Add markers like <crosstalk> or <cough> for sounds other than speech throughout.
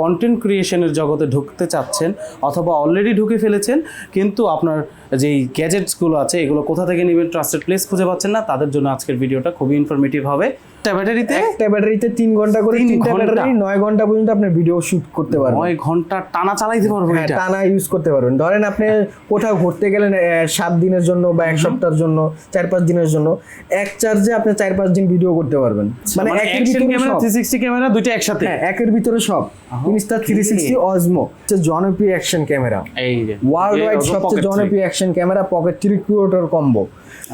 Content ক্রিয়েশনের জগতে ঢুকতে চাচ্ছেন অথবা অলরেডি ঢুকে ফেলেছেন, কিন্তু আপনার যেই গ্যাজেটসগুলো আছে, এগুলো কোথা থেকে নেবেন ট্রাস্টেড প্লেস খুঁজে পাচ্ছেন না, তাদের জন্য আজকের ভিডিওটা খুবই ইনফরমেটিভ হবে। একটা ব্যাটারিতে? একটা ব্যাটারিতে তিন ঘণ্টা করে তিনটা ব্যাটারি নয় ঘণ্টা পর্যন্ত আপনি ভিডিও শুট করতে পারবেন। নয় ঘণ্টা টানা চালাইতে পারব হ্যাঁ, এটা? টানা ইউজ করতে পারবেন। ধরেন আপনি কোথাও ঘুরতে গেলেন সাত দিনের জন্য বা এক সপ্তাহের জন্য চার পাঁচ দিনের জন্য এক চার্জে আপনি চার পাঁচ দিন ভিডিও করতে পারবেন। মানে মানে একের ভিতরে ক্যামেরা সব। থ্রি সিক্সটি ক্যামেরা দুইটা একসাথে? হ্যাঁ একের ভিতরে সব। ইনস্টা থ্রি সিক্সটি অজমো হচ্ছে জনপ্রিয় অ্যাকশন ক্যামেরা এই যে। ওয়ার্ল্ড ওয়াইড সবচেয়ে জনপ্রিয় action camera pocket three creator combo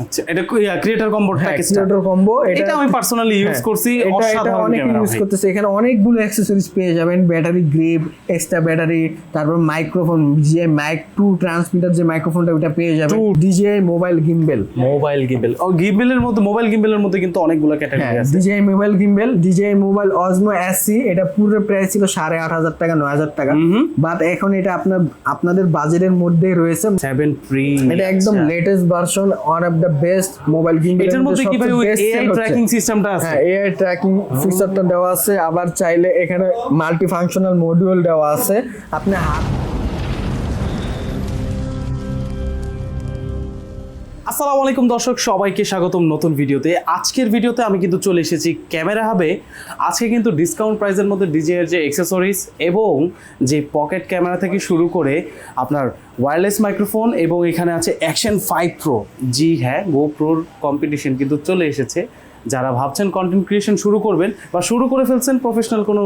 আচ্ছা। এটা ক্রিয়েটর প্যাকেজটা ক্রিয়েটর কম্বো এটা আমি পার্সোনালি ইউজ হ্যাঁ, করছি এটা এটা অসাধারণ ক্যামেরা ইউজ করতেছে। এখানে অনেকগুলো অ্যাক্সেসরিজ পেয়ে যাবেন ব্যাটারি গ্রেপ এক্সট্রা ব্যাটারি তারপর মাইক্রোফোন যে মাইক টু ট্রান্সমিটার যে মাইক্রোফোনটা ওটা পেয়ে যাবেন। DJ mobile gimbal mobile gimbal ও গিম্বেলের মধ্যে মোবাইল গিম্বেলের মধ্যে কিন্তু অনেকগুলো ক্যাটাগরি আছে। DJ mobile gimbal DJ mobile Osmo S C পুরো প্রাইস ছিল সাড়ে আট হাজার টাকা নয় হাজার টাকা। বাট এখন এটা আপনার আপনাদের বাজেটের মধ্যে রয়েছে। সেভেন প্রি এটা একদম latest version one of the best mobile gaming এটার মধ্যে কি ভাই ওই এআই ট্র্যাকিং সিস্টেমটা আছে? হ্যাঁ এআই ট্র্যাকিং ফিচারটা দেওয়া আছে আবার চাইলে এখানে মাল্টি ফাংশনাল মডিউল দেওয়া আছে। আপনি হাত আসসালামু আলাইকুম দর্শক, সবাইকে স্বাগতম নতুন ভিডিওতে। আজকের ভিডিওতে আমি কিন্তু চলে এসেছি ক্যামেরা হাবে। আজকে কিন্তু ডিসকাউন্ট প্রাইসের মধ্যে ডিজে যে অ্যাক্সেসরিজ এবং যে পকেট ক্যামেরা থেকে শুরু করে আপনার ওয়্যারলেস মাইক্রোফোন এবং এখানে আছে অ্যাকশন ফাইভ প্রো জি হ্যাঁ গো প্রোর কম্পিটিশন কিন্তু চলে এসেছে। যারা ভাবছেন কন্টেন্ট ক্রিয়েশন শুরু করবেন বা শুরু করে ফেলছেন প্রফেশনাল কোনো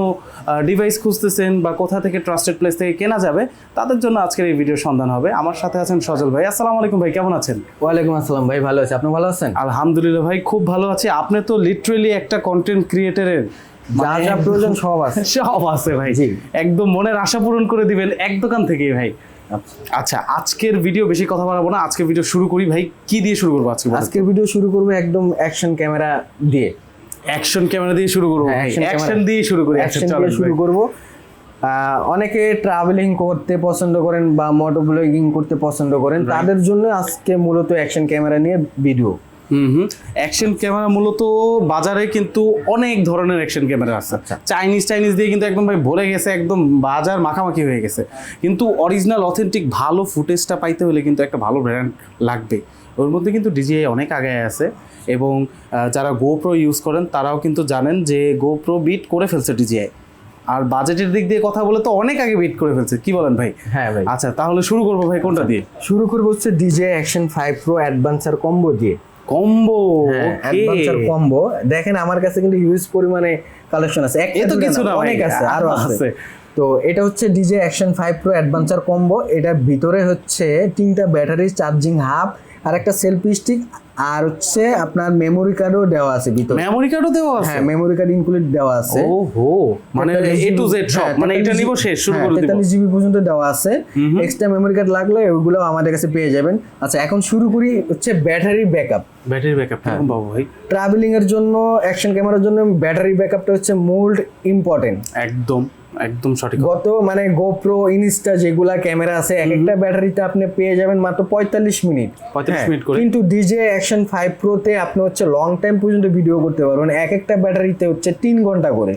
ডিভাইস খুঁজতেছেন বা কোথা থেকে ট্রাস্টেড প্লেস থেকে কেনা যাবে তাদের জন্য আজকের এই ভিডিও সন্ধান হবে। আমার সাথে আছেন সজল ভাই। আসসালামু আলাইকুম ভাই কেমন আছেন? ওয়ালাইকুম আসসালাম ভাই ভালো আছে। আপনি ভালো আছেন? আলহামদুলিল্লাহ ভাই খুব ভালো আছি। আপনি তো লিটারেলি একটা কন্টেন্ট ক্রিয়েটরের যা যা প্রয়োজন সব আছে। সব আছে ভাই। একদম মনের আশা পূরণ করে দিবেন এক দোকান থেকেই ভাই। আচ্ছা। আচ্ছা আজকের ভিডিও বেশি কথা বলব না। আজকের ভিডিও শুরু করি। ভাই কি দিয়ে শুরু করব আজকে আজকের ভিডিও শুরু করব একদম অ্যাকশন ক্যামেরা দিয়ে। অ্যাকশন ক্যামেরা দিয়ে শুরু করব? অ্যাকশন দিয়ে শুরু করি। অ্যাকশন আচ্ছা, দিয়ে শুরু করব। অনেকে ট্রাভেলিং করতে পছন্দ করেন বা মোটো ব্লগিং করতে পছন্দ করেন। তাদের জন্য আজকে মূলত অ্যাকশন ক্যামেরা নিয়ে ভিডিও হুম হুম। অ্যাকশন ক্যামেরা মূলত বাজারে কিন্তু অনেক ধরনের অ্যাকশন ক্যামেরা আছে। আচ্ছা। চাইনিজ চাইনিজ দিয়ে কিন্তু একদম ভাই ভরে গেছে একদম বাজার মাখামাখি হয়ে গেছে। কিন্তু অরিজিনাল অথেন্টিক ভালো ফুটেজটা পাইতে হলে কিন্তু একটা ভালো ব্র্যান্ড লাগবে। ওর মধ্যে কিন্তু ডিজিআই অনেক আগে আছে এবং যারা গোপ্রো ইউজ করেন তারাও কিন্তু জানেন যে গোপ্রো বিট করে ফেলছে ডিজিআই আর বাজেটের দিক দিয়ে কথা বলে তো অনেক আগে বিট করে ফেলছে। কি বলেন ভাই? হ্যাঁ ভাই। আচ্ছা তাহলে শুরু করব ভাই কোনটা দিয়ে? শুরু করব হচ্ছে DJ action five pro adventure combo দিয়ে। কম্বো অ্যাডভেঞ্চার কম্বো দেখেন আমার কাছে কিন্তু হিউজ পরিমাণে কালেকশন আছে। একটা তো কিছু না অনেক আছে আরও আছে। তো এটা হচ্ছে DJ action five pro adventure combo এটার ভিতরে হচ্ছে তিনটা ব্যাটারি চার্জিং হাব আর একটা সেলফি স্টিক আর হচ্ছে আপনার মেমোরি কার্ডও দেওয়া আছে ভিতরে। মেমোরি কার্ডও দেওয়া আছে? হ্যাঁ মেমোরি কার্ড ইনক্লুড দেওয়া আছে। ওহো মানে এ টু জেড সব মানে এটা নিব শেষ শুরু করে দিব। তেতাল্লিশ জিবি পর্যন্ত দেওয়া আছে। এক্সট্রা মেমোরি কার্ড লাগলে ওগুলো আমাদের কাছে পেয়ে যাবেন। আচ্ছা এখন শুরু করি হচ্ছে ব্যাটারি ব্যাকআপ ব্যাটারি ব্যাকআপ হ্যাঁ। কেমন পাবো ভাই? ট্রাভেলিং এর জন্য অ্যাকশন ক্যামেরার জন্য ব্যাটারি ব্যাকআপটা হচ্ছে মোল্ড ইম্পর্টেন্ট একদম। একদম সঠিক গত মানে গোপ্রো ইনস্টা যেগুলা ক্যামেরা আছে এক একটা ব্যাটারিতে আপনি পেয়ে যাবেন মাত্র পঁয়তাল্লিশ মিনিট। 45 হ্যাঁ, মিনিট করে। কিন্তু ডিজে অ্যাকশন ফাইভ প্রোতে আপনি হচ্ছে লং টাইম পর্যন্ত ভিডিও করতে পারবেন। এক একটা ব্যাটারিতে হচ্ছে তিন ঘণ্টা করে।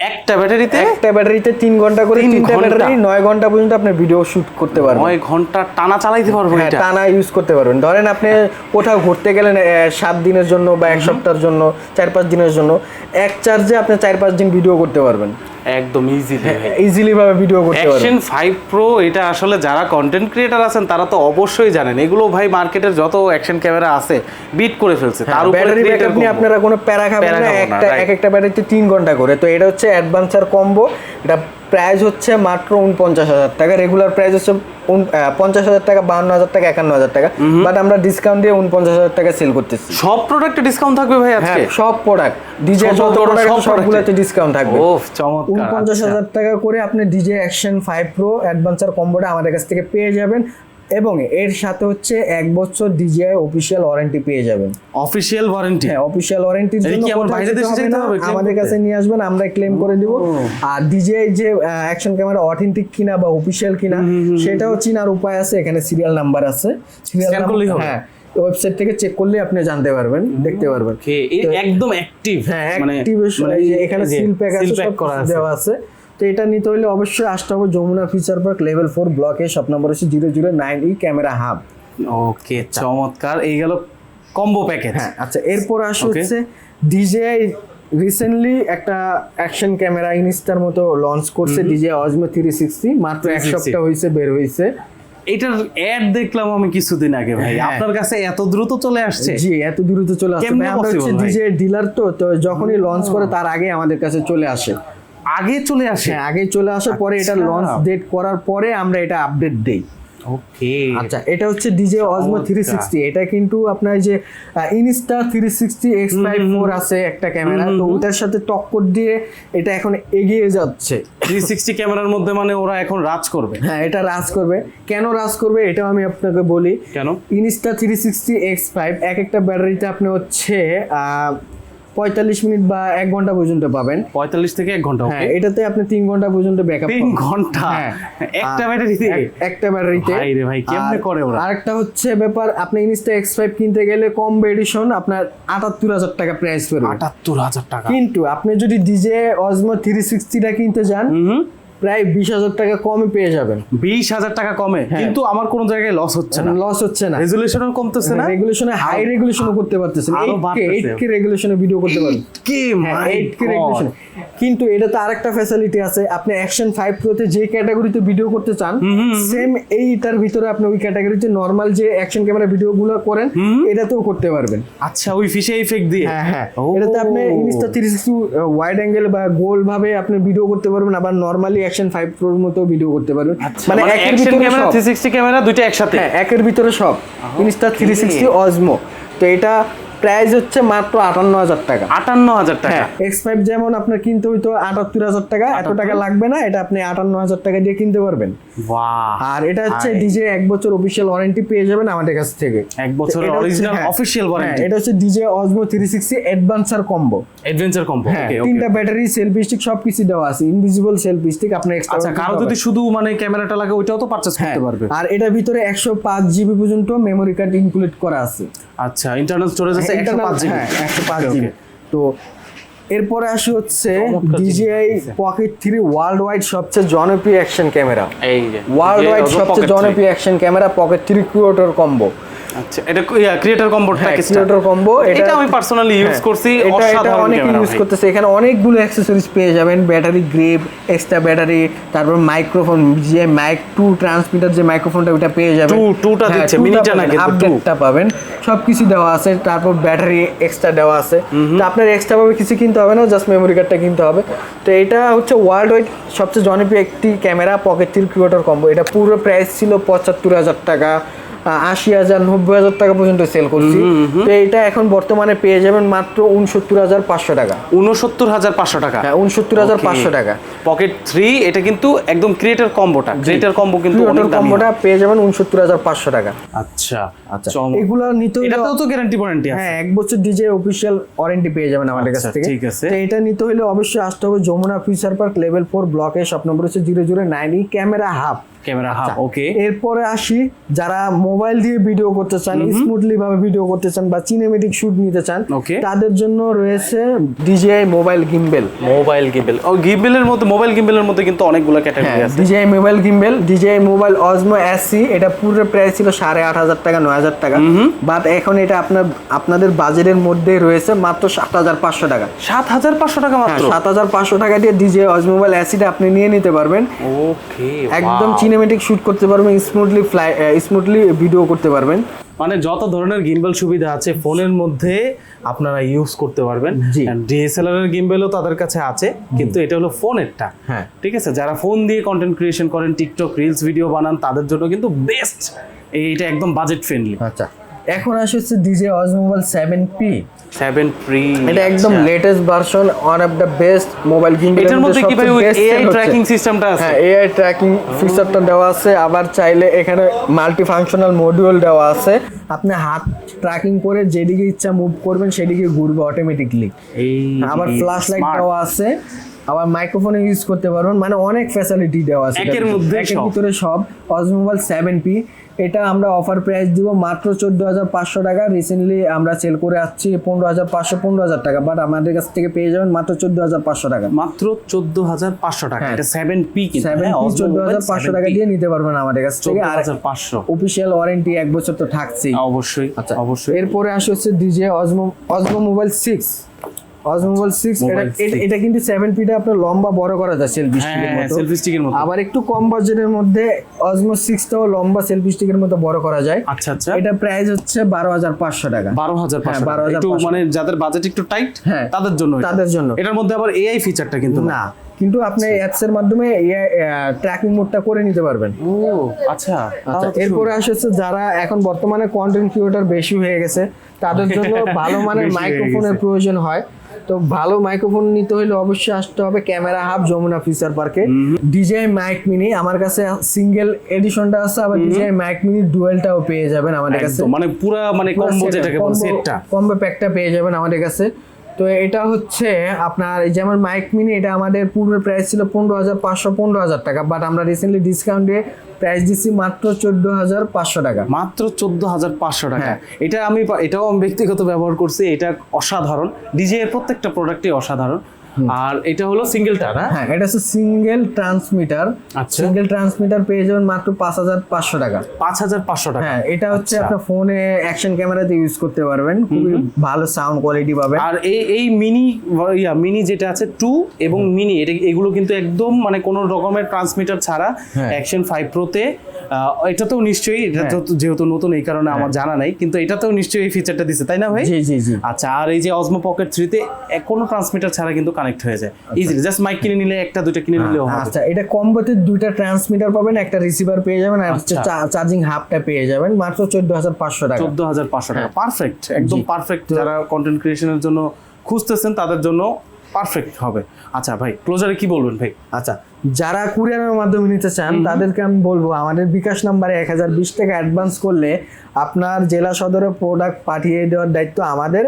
একটা ব্যাটারিতে? একটা ব্যাটারিতে তিন ঘণ্টা করে তিন তিনটা ব্যাটারি নয় ঘণ্টা পর্যন্ত আপনি ভিডিও শুট করতে পারবেন। নয় ঘণ্টা টানা চালাইতে পারব হ্যাঁ, এটা? টানা ইউজ করতে পারবেন। ধরেন আপনি কোথাও ঘুরতে গেলেন সাত দিনের জন্য বা এক সপ্তাহের জন্য চার পাঁচ দিনের জন্য এক চার্জে আপনি চার পাঁচ দিন ভিডিও করতে পারবেন। একদম ইজিলি ইজিলি ভাবে ভিডিও করতে পারবেন। অ্যাকশন 5 প্রো এটা আসলে যারা কন্টেন্ট ক্রিয়েটর আছেন তারা তো অবশ্যই জানেন। এগুলো ভাই মার্কেটের যত অ্যাকশন ক্যামেরা আছে বিট করে ফেলছে। তার উপরে ব্যাটারি ব্যাকআপ নিয়ে আপনারা কোনো প্যারা খাবেন না একটা এক একটা ব্যাটারিতে 3 ঘণ্টা করে। তো এটা হচ্ছে অ্যাডভান্সার কম্বো এটা প্রাইস হচ্ছে মাত্র উনপঞ্চাশ হাজার টাকা। রেগুলার প্রাইস হচ্ছে পঞ্চাশ হাজার টাকা বাহান্ন হাজার টাকা একান্ন হাজার টাকা। বাট আমরা ডিসকাউন্ট দিয়ে উনপঞ্চাশ হাজার টাকা সেল করতেছি। সব প্রোডাক্টে ডিসকাউন্ট থাকবে ভাই হ্যাঁ আজকে? সব প্রোডাক্ট ডিজে সব যত প্রোডাক্ট সবগুলোতে ডিসকাউন্ট থাকবে। ওফ চমৎকার উনপঞ্চাশ আচ্ছা। হাজার টাকা করে আপনি DJ action five pro adventure কম্বোটা আমাদের কাছ থেকে পেয়ে যাবেন। এবং এর সাথে হচ্ছে এক বছর ডিজিআই অফিসিয়াল ওয়ারেন্টি পেয়ে যাবেন। অফিসিয়াল ওয়ারেন্টি হ্যাঁ অফিসিয়াল ওয়ারেন্টির জন্য কি আমার বাইরে দেশে যেতে হবে? আমাদের কাছে নিয়ে আসবেন আমরা ক্লেম করে দিব। আর ডিজিআই যে অ্যাকশন ক্যামেরা অথেন্টিক কিনা বা অফিসিয়াল কিনা সেটাও চিনার উপায় আছে এখানে সিরিয়াল নাম্বার আছে। সিরিয়াল হবে? হ্যাঁ ওয়েবসাইট থেকে চেক করলে আপনি জানতে পারবেন দেখতে পারবেন। একদম অ্যাক্টিভ হ্যাঁ অ্যাক্টিভেশন এই যে এখানে সিল প্যাক আছে সব করা দেওয়া আছে। তো এটা নিতে হলে অবশ্যই আসতে হবে Jamuna future park level four ব্লকে শপ নাম্বার হচ্ছে zero zero nine E camera hub okay চমৎকার। এই গেল কম্বো প্যাকেজ হ্যাঁ আচ্ছা এরপর আসে হচ্ছে ডিজেআই রিসেন্টলি একটা অ্যাকশন ক্যামেরা ইনস্টার মতো লঞ্চ করছে ডিজে অজমো থ্রি সিক্সটি মাত্র এক 360 সপ্তাহ হয়েছে বের হয়েছে এটার অ্যাড দেখলাম আমি কিছুদিন আগে ভাই। হ্যাঁ। আপনার কাছে এত দ্রুত চলে আসছে? জি এত দ্রুত চলে আসছে। আমরা হচ্ছে ডিজে ডিলার তো তো যখনই লঞ্চ করে তার আগে আমাদের কাছে চলে আসে। আগে চলে আসে। হ্যাঁ আগে চলে আসে পরে এটা আচ্ছা। লঞ্চ ডেট করার পরে আমরা এটা আপডেট দেই। ওকে আচ্ছা এটা হচ্ছে ডিজে অজমো থ্রি সিক্সটি এটা কিন্তু আপনার যে Insta three sixty X five four আছে একটা ক্যামেরা তো ওটার সাথে টক্কর দিয়ে এটা এখন এগিয়ে যাচ্ছে। থ্রি সিক্সটি ক্যামেরার মধ্যে মানে ওরা এখন রাজ করবে। হ্যাঁ এটা রাজ করবে। কেন রাজ করবে এটাও আমি আপনাকে বলি। কেন? Insta three sixty X five এক একটা ব্যাটারিতে আপনি হচ্ছে পঁয়তাল্লিশ মিনিট বা এক ঘণ্টা পর্যন্ত পাবেন। পঁয়তাল্লিশ থেকে এক ঘণ্টা হ্যাঁ এটাতে আপনি তিন ঘণ্টা পর্যন্ত ব্যাকআপ তিন ঘণ্টা? হ্যাঁ। একটা ব্যাটারিতে একটা ব্যাটারিতে ভাই রে ভাই, কেমনে করে ওরা? আরেকটা হচ্ছে ব্যাপার আপনি ইনস্টা এক্স ফাইভ কিনতে গেলে কম এডিশন আপনার আটাত্তর হাজার টাকা প্রাইস পড়বে। আটাত্তর হাজার টাকা। কিন্তু আপনি যদি ডিজে অজমো থ্রি সিক্সটিটা কিনতে যান প্রায় বিশ হাজার টাকা কমে পেয়ে যাবেন। বিশ হাজার টাকা কমে হ্যাঁ। কিন্তু আমার কোনো জায়গায় লস হচ্ছে না। লস হচ্ছে না। রেজুলেশনও কমতেছে না। রেগুলেশনে হাই রেগুলেশনও করতে পারতেছেন। Eight K. এইট কে রেগুলেশনে ভিডিও করতে কি হ্যাঁ, 8K God। রেগুলেশন কিন্তু এটাতে আরেকটা ফ্যাসিলিটি আছে। আপনি অ্যাকশন ফাইভ প্রোতে যে ক্যাটাগরিতে ভিডিও করতে চান সেম এইটার ভিতরে আপনি ওই ক্যাটাগরিতে নর্মাল যে অ্যাকশন ক্যামেরা ভিডিও গুলো করেন এটাতেও করতে পারবেন। আচ্ছা ওই ফিশে ইফেক্ট দিয়ে। হ্যাঁ হ্যাঁ। এটাতে আপনি Insta three sixty wide angle বা গোল ভাবে আপনি ভিডিও করতে পারবেন। আবার নর্মালি অ্যাকশন ফাইভ প্রোর মতো ভিডিও করতে পারবেন। মানে একের অ্যাকশন ভিতরে ক্যামেরা সব। থ্রি সিক্সটি ক্যামেরা দুটো একসাথে? হ্যাঁ একের ভিতরে সব। ইনস্টা থ্রি সিক্সটি অজমো তো এটা প্রাইস হচ্ছে মাত্র আটান্ন হাজার টাকা। আটান্ন হাজার টাকা। হ্যাঁ এক্স ফাইভ যেমন আপনার কিনতে হইতো আটাত্তর হাজার টাকা এত টাকা লাগবে না এটা আপনি আটান্ন হাজার টাকা দিয়ে কিনতে পারবেন। আর এটা হচ্ছে ডিজে এক বছর অফিসিয়াল ওয়ারেন্টি পেয়ে যাবেন আমাদের কাছ থেকে। এক হচ্ছে- অরিজিনাল হ্যাঁ, অফিসিয়াল হ্যাঁ, ওয়ারেন্টি এটা হচ্ছে DJ Osmo three sixty adventure combo adventure combo হ্যাঁ তিনটা ব্যাটারি সেলফি স্টিক সবকিছু দেওয়া আছে। ইনভিজিবল সেলফি স্টিক এক্সট্রা আচ্ছা কারও যদি শুধু মানে ক্যামেরাটা লাগে ওইটাও তো পারচেজ করতে পারবে। আর এটার ভিতরে একশো পাঁচ জিবি পর্যন্ত মেমোরি কার্ড ইনক্লুড করা আছে। আচ্ছা ইন্টারনাল স্টোরেজ আছে একশো পাঁচ জিবি। হ্যাঁ একশো পাঁচ জিবি। তো এরপরে আসে হচ্ছে DJI pocket three world wide সবচেয়ে জনপ্রিয় অ্যাকশন ক্যামেরা এই যে ওয়ার্ল্ড ওয়াইড সবচেয়ে জনপ্রিয় action camera pocket three creator combo. আচ্ছা এটা ক্রিয়েটর কম্বো ক্রিয়েটর কম্বো এটা আমি পার্সোনালি ইউজ করছি এটা এটা অসাধারণ অনেকে ক্যামেরা ইউজ করতেছে। এখানে অনেকগুলো অ্যাক্সেসরিজ পেয়ে যাবেন ব্যাটারি গ্রেপ এক্সট্রা ব্যাটারি তারপর মাইক্রোফোন যে মাইক টু ট্রান্সমিটার যে মাইক্রোফোনটা ওটা পেয়ে যাবেন। Two- two-টা হ্যাঁ, দিচ্ছে, মিনিটা না কিন্তু, two। পাবেন। সবকিছু দেওয়া আছে তারপর ব্যাটারি এক্সট্রা দেওয়া আছে। তো আপনার এক্সট্রা ভাবে কিছু কিনতে হবে না জাস্ট মেমোরি কার্ডটা কিনতে হবে। তো এটা হচ্ছে ওয়ার্ল্ড ওয়াইড সবচেয়ে জনপ্রিয় একটি camera pocket three creator combo এটা পুরো প্রাইস ছিল পঁচাত্তর হাজার টাকা। আশি হাজার নব্বই হাজার টাকা পর্যন্ত সেল করছি। তো এটা এখন বর্তমানে পেয়ে যাবেন মাত্র উনসত্তর হাজার পাঁচশো টাকা। উনসত্তর হাজার পাঁচশো টাকা। হ্যাঁ উনসত্তর হাজার পাঁচশো টাকা। পকেট থ্রি এটা কিন্তু একদম ক্রিয়েটার কম্বোটা ক্রিয়েটর কম্বো কিন্তু কম্বোটা পেয়ে যাবেন উনসত্তর হাজার পাঁচশো টাকা। আচ্ছা আচ্ছা। এগুলো নিতে হলে এটাতেও তো গ্যারান্টি ওয়ারেন্টি আছে। হ্যাঁ এক বছর ডিজে অফিসিয়াল ওয়ারেন্টি পেয়ে যাবেন আমাদের কাছ আচ্ছা, থেকে। ঠিক আছে। তো এটা নিতে হলে অবশ্যই আসতে হবে Jamuna future park level four ব্লকে শপ নম্বর হচ্ছে zero zero nine E camera hub camera hub okay এরপরে আসি যারা মোবাইল দিয়ে ভিডিও করতে চান স্মুথলি ভাবে ভিডিও করতে চান বা সিনেমেটিক শুট নিতে চান Okay. তাদের জন্য রয়েছে DJI mobile gimbal mobile gimbal ও গিম্বেলের মধ্যে মোবাইল গিম্বেলের মধ্যে কিন্তু অনেকগুলো ক্যাটাগরি আছে। DJI mobile gimbal DJI mobile Osmo SE এটা পুরো প্রাইস ছিল সাড়ে আট হাজার টাকা নয় হাজার টাকা। বাট এখন এটা আপনার আপনাদের বাজেটের মধ্যে রয়েছে মাত্র সাত হাজার পাঁচশো টাকা। সাত হাজার পাঁচশো টাকা মাত্র? সাত হাজার পাঁচশো টাকা দিয়ে ডিজে অজ মোবাইল অ্যাসিড আপনি নিয়ে নিতে পারবেন। ওকে একদম সিনেমেটিক শ্যুট করতে পারবেন স্মুথলি ফ্লাই স্মুথলি ভিডিও করতে পারবেন। মানে যত ধরনের গিম্বেল সুবিধা আছে ফোনের মধ্যে আপনারা ইউজ করতে পারবেন। ডিএসএলআর এর গিম্বেলও তাদের কাছে আছে কিন্তু এটা হলো ফোনেরটা হ্যাঁ। ঠিক আছে? যারা ফোন দিয়ে কন্টেন্ট ক্রিয়েশন করেন টিকটক রিলস ভিডিও বানান তাদের জন্য কিন্তু বেস্ট এইটা একদম বাজেট ফ্রেন্ডলি আচ্ছা। এখন আসে হচ্ছে ডিজে অজ mobile seven P seven pre এটা একদম latest version one of the best mobile gimbal এটার মধ্যে কি ভাই ওই এআই ট্র্যাকিং সিস্টেমটা আছে? হ্যাঁ এআই ট্র্যাকিং ফিচারটা দেওয়া আছে আবার চাইলে এখানে মাল্টি ফাংশনাল মডিউল দেওয়া আছে। আপনি হাত ট্র্যাকিং করে যেদিকে ইচ্ছা মুভ করবেন সেদিকে ঘুরবে অটোমেটিকলি এই আবার ফ্ল্যাশ লাইট দেওয়া আছে। আবার মাইক্রোফোনে ইউজ করতে পারবেন মানে অনেক ফ্যাসিলিটি দেওয়া আছে একের মধ্যে একের সব। ভিতরে সব। অজমোবাইল সেভেন পি এটা আমরা অফার প্রাইস দিব মাত্র চোদ্দ হাজার পাঁচশো টাকা। রিসেন্টলি আমরা সেল করে আসছি পনেরো হাজার পাঁচশো পনেরো হাজার টাকা। বাট আমাদের কাছ থেকে পেয়ে যাবেন মাত্র চোদ্দ হাজার পাঁচশো টাকা। মাত্র চোদ্দ হাজার পাঁচশো টাকা। হ্যাঁ। এটা সেভেন পি সেভেন পি চোদ্দ হাজার পাঁচশো টাকা দিয়ে নিতে পারবেন আমাদের কাছ থেকে। আর 14,500 অফিসিয়াল ওয়ারেন্টি এক বছর তো থাকছেই। অবশ্যই আচ্ছা। অবশ্যই। এরপরে আসে হচ্ছে DJ Osmo Osmo mobile six Osmo mobile six এটা এটা- কিন্তু পিটা আপনার লম্বা বড় করা যায় সেলফি স্টিকের হ্যাঁ মতো। সেলফি স্টিকের মতো। আবার একটু কম বাজেটের মধ্যে লম্বা সেলফি স্টিকের মতো বড় করা যায়। আচ্ছা আচ্ছা। এটা প্রাইস হচ্ছে বারো হাজার পাঁচশো টাকা। বারো হাজার হ্যাঁ, 12,500 একটু মানে যাদের বাজেট একটু টাইট হ্যাঁ, তাদের জন্য তাদের জন্য। এটার মধ্যে আবার এআই ফিচারটা কিন্তু না কিন্তু আপনি অ্যাপস এর মাধ্যমে ট্র্যাকিং মোডটা করে নিতে পারবেন। ও আচ্ছা আচ্ছা এরপরে আসে হচ্ছে যারা এখন বর্তমানে কন্টেন্ট ক্রিয়েটর বেশি হয়ে গেছে তাদের জন্য <laughs> ভালো মানের মাইক্রোফোনের প্রয়োজন হয়। তো ভালো মাইক্রোফোন নিতে হলে অবশ্যই আসতে হবে ক্যামেরা হাব যমুনা ফিচার পার্কে। ডিজাই মাইক মিনি আমার কাছে সিঙ্গেল এডিশনটা আছে আবার ডিজাই মাইক মিনি ডুয়েলটাও পেয়ে যাবেন আমাদের কাছে। মানে পুরো মানে কম্বো যেটাকে বলে সেটটা কম্বো প্যাকটা পেয়ে যাবেন আমাদের কাছে। তো এটা হচ্ছে আপনার এই যেমন মাইক মিনি এটা আমাদের পূর্বের প্রাইস ছিল পনেরো হাজার পাঁচশো পনেরো হাজার টাকা বাট আমরা রিসেন্টলি ডিসকাউন্ট দিয়ে প্রাইস দিচ্ছি মাত্র চোদ্দ হাজার পাঁচশো টাকা। মাত্র চোদ্দ হাজার পাঁচশো টাকা। হ্যাঁ। এটা আমি এটাও আমি ব্যক্তিগত ব্যবহার করছি এটা অসাধারণ। ডিজে এর প্রত্যেকটা প্রোডাক্টই অসাধারণ। আর এটা হলো সিঙ্গেলটা না? হ্যাঁ এটা হচ্ছে সিঙ্গেল ট্রান্সমিটার আচ্ছা। সিঙ্গেল ট্রান্সমিটার পেয়ে যাবেন মাত্র পাঁচ হাজার পাঁচশো টাকা। পাঁচ হাজার পাঁচশো টাকা। হ্যাঁ এটা হচ্ছে আচ্ছা। আপনার ফোনে অ্যাকশন ক্যামেরাতে ইউজ করতে পারবেন। খুবই ভালো সাউন্ড কোয়ালিটি পাবেন। আর এই এই মিনি ইয়া মিনি যেটা আছে টু এবং মিনি এটা এগুলো কিন্তু একদম মানে কোনো রকমের ট্রান্সমিটার ছাড়া। অ্যাকশন ফাইভ প্রোতে এটাতেও নিশ্চয়ই এটা হ্যাঁ। তো যেহেতু নতুন এই কারণে আমার জানা নাই কিন্তু এটাতেও নিশ্চয়ই এই ফিচারটা দিছে তাই না ভাই? জি জি জি। আচ্ছা আর এই যে অজমো পকেট থ্রিতে কোনো ট্রান্সমিটার ছাড়া কিন্তু কানেক্ট হয়ে যায়। ইজিলি জাস্ট মাইক কিনে নিলে একটা দুইটা কিনে নিলেও হবে। আচ্ছা এটা কম্বোতে দুইটা ট্রান্সমিটার পাবেন একটা রিসিভার পেয়ে যাবেন আর আচ্ছা। চার্জিং হাবটা পেয়ে যাবেন মাত্র চোদ্দ হাজার পাঁচশো টাকা। চোদ্দ হাজার পাঁচশো টাকা পারফেক্ট একদম হ্যাঁ। পারফেক্ট যারা কন্টেন্ট ক্রিয়েশনের জন্য খুঁজতেছেন তাদের জন্য পারফেক্ট হবে। আচ্ছা ভাই ক্লোজারে কি বলবেন ভাই? আচ্ছা যারা কুরিয়ারের মাধ্যমে নিতে চান তাদেরকে আমি বলব আমাদের বিকাশ নাম্বারে এক হাজার বিশ টাকা অ্যাডভান্স করলে আপনার জেলা সদরে প্রোডাক্ট পাঠিয়ে দেওয়ার দায়িত্ব আমাদের।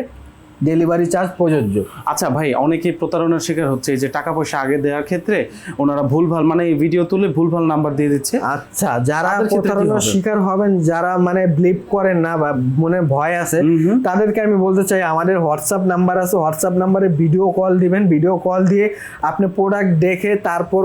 ডেলিভারি চার্জ প্রযোজ্য। আচ্ছা ভাই অনেকে প্রতারণার শিকার হচ্ছে যে টাকা পয়সা আগে দেওয়ার ক্ষেত্রে ওনারা ভুলভাল মানে এই ভিডিও তুলে ভুলভাল নাম্বার দিয়ে দিচ্ছে। আচ্ছা যারা প্রতারণার শিকার হবেন যারা মানে বিলিভ করেন না বা মনে ভয় আছে তাদেরকে আমি বলতে চাই আমাদের হোয়াটসঅ্যাপ নাম্বার আছে হোয়াটসঅ্যাপ নাম্বারে ভিডিও কল দিবেন। ভিডিও কল দিয়ে আপনি প্রোডাক্ট দেখে তারপর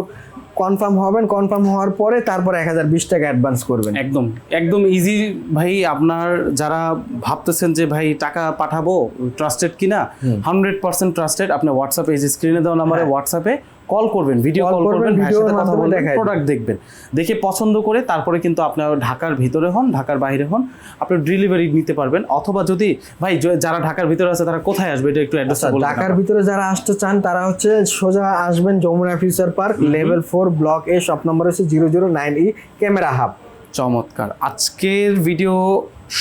কনফার্ম হবেন কনফার্ম হওয়ার পরে তারপর এক হাজার বিশ টাকা অ্যাডভান্স করবেন। একদম একদম ইজি ভাই আপনার যারা ভাবতেছেন যে ভাই টাকা পাঠাবো ট্রাস্টেড কিনা হান্ড্রেড পার্সেন্ট ট্রাস্টেড আপনি হোয়াটসঅ্যাপে এই যে স্ক্রিনে দেওয়া নাম্বারে হোয়াটসঅ্যাপে কল করবেন ভিডিও। কল করবেন, সাথে কথা বলবেন প্রোডাক্ট দেখবেন। দেখে পছন্দ করে তারপরে কিন্তু আপনার ঢাকার ভিতরে হন ঢাকার বাইরে হন আপনি ডেলিভারি নিতে পারবেন। অথবা যদি ভাই যারা ঢাকার ভিতরে আছে তারা কোথায় আসবে? এটা একটু অ্যাড্রেস আচ্ছা ঢাকার ভিতরে যারা আসতে চান তারা হচ্ছে সোজা আসবেন Jamuna future park level four block A shop number হচ্ছে zero zero nine E camera hub চমৎকার। আজকের ভিডিও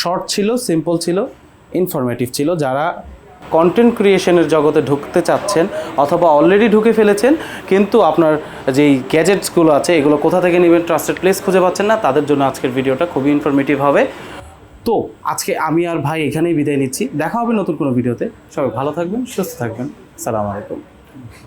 শর্ট ছিল সিম্পল ছিল ইনফরমেটিভ ছিল। যারা কন্টেন্ট ক্রিয়েশনের জগতে ঢুকতে চাচ্ছেন অথবা অলরেডি ঢুকে ফেলেছেন, কিন্তু আপনার যেই গ্যাজেটসগুলো আছে, এগুলো কোথা থেকে নেবেন ট্রাস্টেড প্লেস খুঁজে পাচ্ছেন না, তাদের জন্য আজকের ভিডিওটা খুবই ইনফরমেটিভ হবে। তো আজকে আমি আর ভাই এখানেই বিদায় নিচ্ছি, দেখা হবে নতুন কোনো ভিডিওতে। সবাই ভালো থাকবেন, সুস্থ থাকবেন। সালাম আলাইকুম।